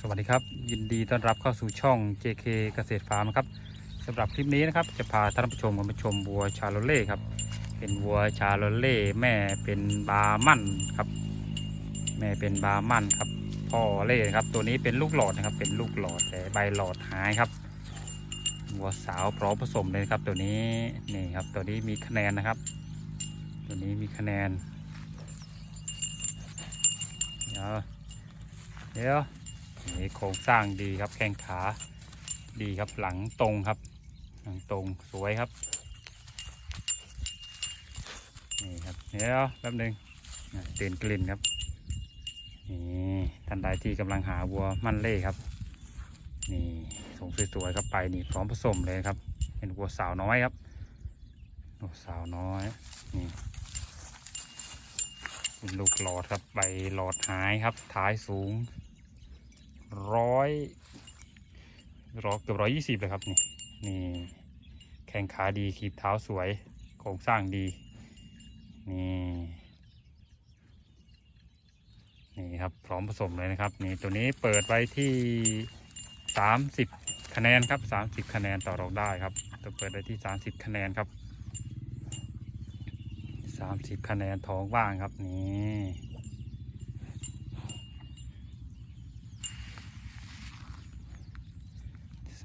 สวัสดีครับ ยินดีต้อนรับเข้าสู่ช่อง JK เกษตรฟาร์มครับสำหรับคลิปนี้นะครับ จะพาท่านผู้ชมมาชมวัวชาโลเล่ครับ เป็นวัวชาโลเล่แม่เป็นบาร์มั่นครับ แม่เป็นบาร์มั่นครับ พ่อเล่ครับ ตัวนี้เป็นลูกหลอดนะครับ เป็นลูกหลอดแต่ใบหลอดหายครับ วัวสาวพร้อมผสมเลยครับ ตัวนี้นี่ครับ ตัวนี้มีคะแนนนะครับ ตัวนี้มีคะแนน เดี๋ยวเดี๋ยว นี่โครงสร้างดีครับแข้งขาดีครับหลังตรงครับ หลังตรงสวยครับนี่ครับเดี๋ยวแป๊บหนึงอะเตือนกลิ่นครับนี่ท่านใดที่กำลังหาวัวมั่นเล่ครับนี่ส่งสวยๆครับไปนี่พร้อมผสมเลยครับ เป็นวัวสาวน้อยครับวัวสาวน้อยนี่เป็นลูกหลอดครับใบหลอดหายครับท้ายสูง ร้อยร้อยเกือบร้อยยี่สิบเลยครับนี่นี่แข้งขาดีขีบเท้าสวยโครงสร้างดี นี่นี่ครับพร้อมผสมเลยนะครับนี่ตัวนี้เปิดไว้ที่สามสิบคะแนนครับสามสิบคะแนนต่อรองได้ครับ ตัวเปิดไว้ที่สามสิบคะแนนครับสามสิบคะแนนท้องว่างครับนี่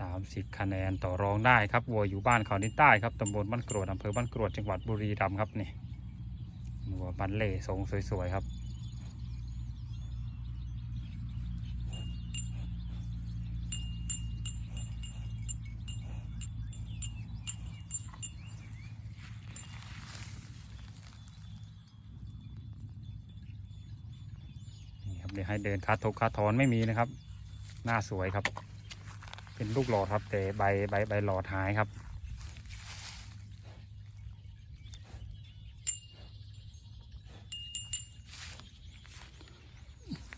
สามสิบคะแนนต่อรองได้ครับวัวอยู่บ้านเขาดินใต้ครับตำบลบ้านกรวดอำเภอบ้านกรวดจังหวัดบุรีรัมย์ครับนี่วัวบันเล่ทรงสวยๆครับนี่ครับเดี๋ยวให้เดินคาทกคาถอนไม่มีนะครับ หน้าสวยครับ เป็นลูกหลอดครับ แต่ใบใบใบหลอดหายครับ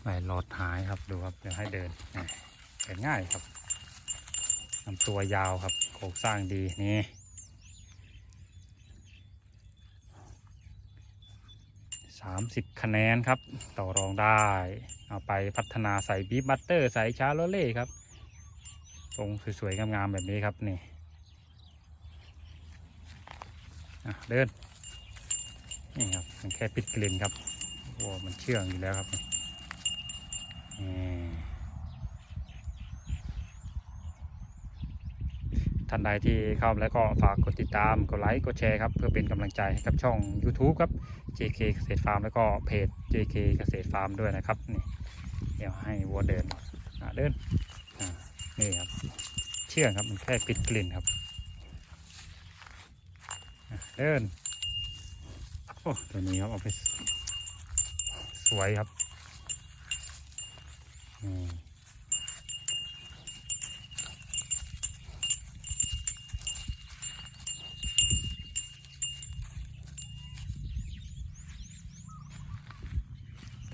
ใบหลอดหายครับดูครับเดี๋ยวให้เดินเดินง่ายครับลำตัวยาวครับโครงสร้างดีนี่สามสิบคะแนนครับ ต่อรองได้ เอาไปพัฒนาใส่บีบบัตเตอร์ ใส่ชาโลเล่ครับ ทรงสวยๆงามๆแบบนี้ครับนี่เดินนี่ครับมันแค่ปิดกลิ่นครับโอ้มันเชื่องอยู่แล้วครับนี่ท่านใดที่เข้ามาแล้วก็ฝากกดติดตามกดไลค์กดแชร์ครับเพื่อเป็นกำลังใจให้กับช่อง YouTube ครับ JK เกษตรฟาร์มแล้วก็เพจ JK เกษตรฟาร์มด้วยนะครับนี่เดี๋ยวให้วัวเดินเดิน นี่ครับ เชื่องครับมันแค่ปิดกลิ่นครับ เดินโอ้ตัวนี้ครับเอาไปสวยครับ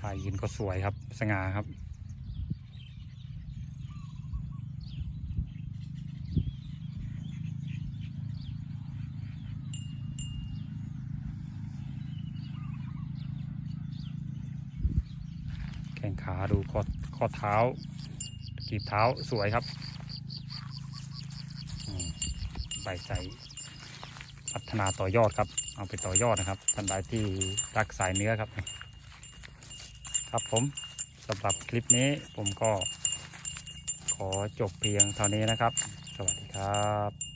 ถ่ายยืนก็สวยครับ สง่าครับ แข้งขาดูข้อข้อเท้ากีบเท้าสวยครับใบใสพัฒนาต่อยอดครับ เอาไปต่อยอดนะครับท่านใดที่รักสายเนื้อครับ ครับผมสำหรับคลิปนี้ผมก็ขอจบเพียงเท่านี้นะครับ สวัสดีครับ